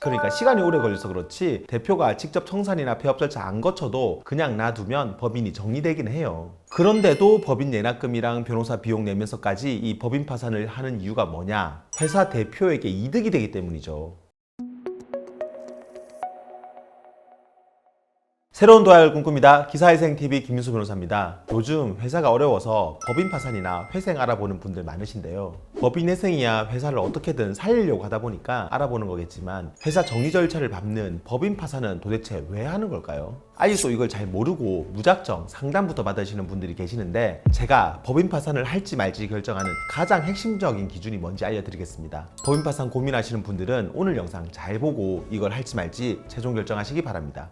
그러니까 시간이 오래 걸려서 그렇지 대표가 직접 청산이나 폐업 절차 안 거쳐도 그냥 놔두면 법인이 정리되긴 해요. 그런데도 법인 예납금이랑 변호사 비용 내면서까지 이 법인 파산을 하는 이유가 뭐냐? 회사 대표에게 이득이 되기 때문이죠. 새로운 도약을 꿈꿉니다. 기사회생TV 김민수 변호사입니다. 요즘 회사가 어려워서 법인 파산이나 회생 알아보는 분들 많으신데요. 법인 회생이야 회사를 어떻게든 살리려고 하다 보니까 알아보는 거겠지만 회사 정리 절차를 밟는 법인 파산은 도대체 왜 하는 걸까요? 아직도 이걸 잘 모르고 무작정 상담부터 받으시는 분들이 계시는데 제가 법인 파산을 할지 말지 결정하는 가장 핵심적인 기준이 뭔지 알려드리겠습니다. 법인 파산 고민하시는 분들은 오늘 영상 잘 보고 이걸 할지 말지 최종 결정하시기 바랍니다.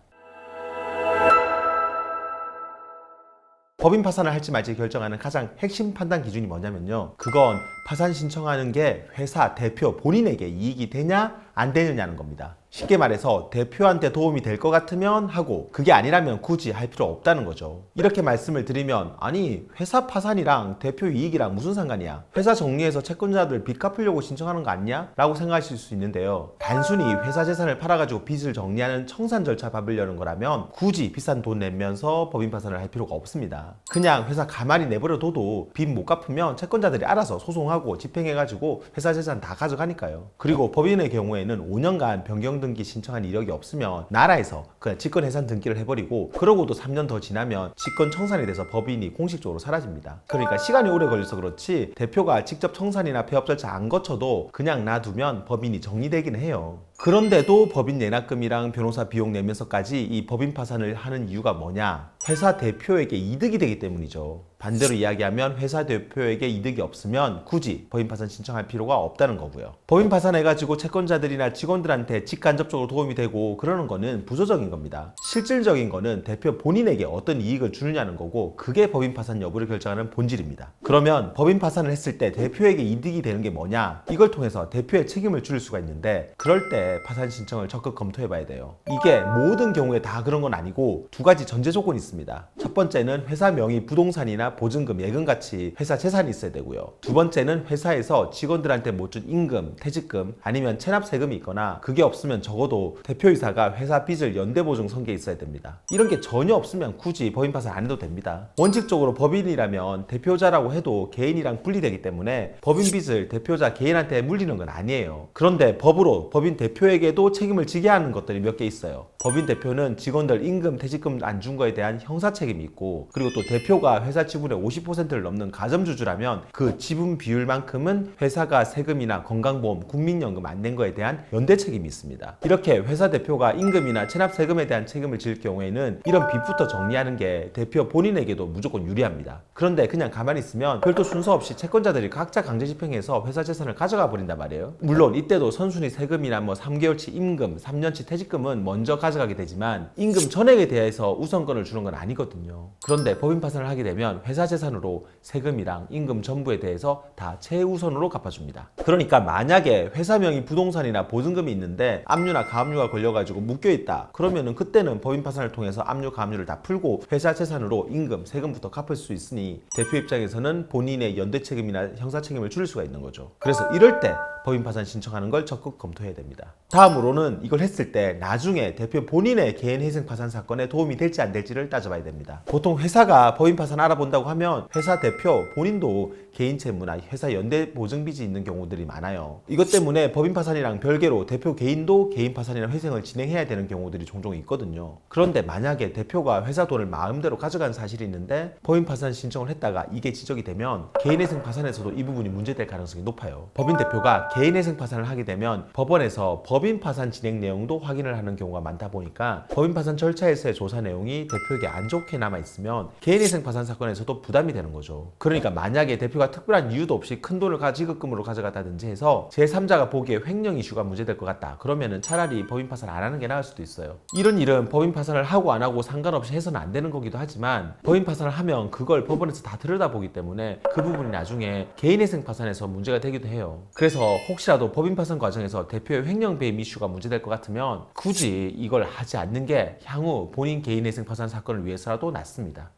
법인 파산을 할지 말지 결정하는 가장 핵심 판단 기준이 뭐냐면요. 그건 파산 신청하는 게 회사 대표 본인에게 이익이 되냐 안 되느냐는 겁니다. 쉽게 말해서 대표한테 도움이 될 것 같으면 하고 그게 아니라면 굳이 할 필요 없다는 거죠. 이렇게 말씀을 드리면 아니 회사 파산이랑 대표 이익이랑 무슨 상관이야? 회사 정리해서 채권자들 빚 갚으려고 신청하는 거 아니야? 라고 생각하실 수 있는데요. 단순히 회사 재산을 팔아가지고 빚을 정리하는 청산 절차 밟으려는 거라면 굳이 비싼 돈 내면서 법인 파산을 할 필요가 없습니다. 그냥 회사 가만히 내버려 둬도 빚 못 갚으면 채권자들이 알아서 소송하고 집행해가지고 회사 재산 다 가져가니까요. 그리고 법인의 경우에는 5년간 변경 등기 신청한 이력이 없으면 나라에서 그냥 직권 해산 등기를 해버리고 그러고도 3년 더 지나면 직권 청산이 돼서 법인이 공식적으로 사라집니다. 그러니까 시간이 오래 걸려서 그렇지 대표가 직접 청산이나 폐업 절차 안 거쳐도 그냥 놔두면 법인이 정리되긴 해요. 그런데도 법인 예납금이랑 변호사 비용 내면서까지 이 법인 파산을 하는 이유가 뭐냐? 회사 대표에게 이득이 되기 때문이죠. 반대로 이야기하면 회사 대표에게 이득이 없으면 굳이 법인 파산 신청할 필요가 없다는 거고요. 법인 파산해가지고 채권자들이나 직원들한테 직간접적으로 도움이 되고 그러는 거는 부조적인 겁니다. 실질적인 거는 대표 본인에게 어떤 이익을 주느냐는 거고 그게 법인 파산 여부를 결정하는 본질입니다. 그러면 법인 파산을 했을 때 대표에게 이득이 되는 게 뭐냐? 이걸 통해서 대표의 책임을 줄일 수가 있는데 그럴 때 파산 신청을 적극 검토해 봐야 돼요. 이게 모든 경우에 다 그런 건 아니고 두 가지 전제 조건이 있습니다. 첫 번째는 회사 명의 부동산이나 보증금, 예금 같이 회사 재산이 있어야 되고요. 두 번째는 회사에서 직원들한테 못 준 임금, 퇴직금 아니면 체납 세금이 있거나 그게 없으면 적어도 대표이사가 회사 빚을 연대 보증 성게 있어야 됩니다. 이런 게 전혀 없으면 굳이 법인 파산 안 해도 됩니다. 원칙적으로 법인이라면 대표자라고 해도 개인이랑 분리되기 때문에 법인 빚을 대표자 개인한테 물리는 건 아니에요. 그런데 법으로 법인 대표에게도 책임을 지게 하는 것들이 몇 개 있어요. 법인 대표는 직원들 임금, 퇴직금 안 준 거에 대한 형사 책임이 있고 그리고 또 대표가 회사 지분의 50%를 넘는 가점주주라면 그 지분 비율만큼은 회사가 세금이나 건강보험, 국민연금 안 낸 거에 대한 연대 책임이 있습니다. 이렇게 회사 대표가 임금이나 체납 세금에 대한 책임을 질 경우에는 이런 빚부터 정리하는 게 대표 본인에게도 무조건 유리합니다. 그런데 그냥 가만히 있으면 별도 순서 없이 채권자들이 각자 강제 집행해서 회사 재산을 가져가 버린단 말이에요. 물론 이때도 선순위 세금이나 뭐 3개월치 임금, 3년치 퇴직금은 먼저 가져 가게 되지만 임금 전액에 대해서 우선권을 주는 건 아니거든요. 그런데 법인 파산을 하게 되면 회사 재산으로 세금이랑 임금 전부에 대해서 다 최우선으로 갚아줍니다. 그러니까 만약에 회사 명의 부동산이나 보증금이 있는데 압류나 가압류가 걸려가지고 묶여 있다. 그러면은 그때는 법인 파산을 통해서 압류 가압류를 다 풀고 회사 재산으로 임금, 세금부터 갚을 수 있으니 대표 입장에서는 본인의 연대 책임이나 형사 책임을 줄일 수가 있는 거죠. 그래서 이럴 때 법인 파산 신청하는 걸 적극 검토해야 됩니다. 다음으로는 이걸 했을 때 나중에 대표 본인의 개인 회생 파산 사건에 도움이 될지 안 될지를 따져봐야 됩니다. 보통 회사가 법인 파산 알아본다고 하면 회사 대표 본인도 개인 채무나 회사 연대 보증 빚이 있는 경우들이 많아요. 이것 때문에 법인 파산이랑 별개로 대표 개인도 개인 파산이나 회생을 진행해야 되는 경우들이 종종 있거든요. 그런데 만약에 대표가 회사 돈을 마음대로 가져간 사실이 있는데 법인 파산 신청을 했다가 이게 지적이 되면 개인 회생 파산에서도 이 부분이 문제될 가능성이 높아요. 법인 대표가 개인 회생 파산을 하게 되면 법원에서 법인 파산 진행 내용도 확인을 하는 경우가 많다 보니까 법인 파산 절차에서의 조사 내용이 대표에게 안 좋게 남아 있으면 개인 회생 파산 사건에서도 부담이 되는 거죠. 그러니까 만약에 대표가 특별한 이유도 없이 큰 돈을 가지급금으로 가져갔다든지 해서 제3자가 보기에 횡령 이슈가 문제될 것 같다. 그러면은 차라리 법인 파산 안 하는 게 나을 수도 있어요. 이런 일은 법인 파산을 하고 안 하고 상관없이 해서는 안 되는 거기도 하지만 법인 파산을 하면 그걸 법원에서 다 들여다보기 때문에 그 부분이 나중에 개인 회생 파산에서 문제가 되기도 해요. 그래서 혹시라도 법인 파산 과정에서 대표의 횡령 배임 이슈가 문제될 것 같으면 굳이 이걸 하지 않는 게 향후 본인 개인 회생 파산 사건을 위해서라도 낫습니다.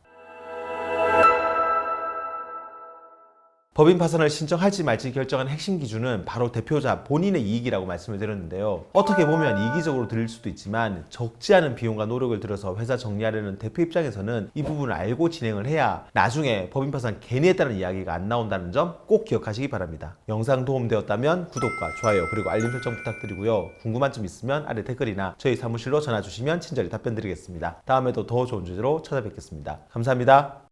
법인 파산을 신청할지 말지 결정하는 핵심 기준은 바로 대표자 본인의 이익이라고 말씀을 드렸는데요. 어떻게 보면 이기적으로 들릴 수도 있지만 적지 않은 비용과 노력을 들여서 회사 정리하려는 대표 입장에서는 이 부분을 알고 진행을 해야 나중에 법인 파산 괜히 했다는 이야기가 안 나온다는 점 꼭 기억하시기 바랍니다. 영상 도움되었다면 구독과 좋아요 그리고 알림 설정 부탁드리고요. 궁금한 점 있으면 아래 댓글이나 저희 사무실로 전화 주시면 친절히 답변 드리겠습니다. 다음에도 더 좋은 주제로 찾아뵙겠습니다. 감사합니다.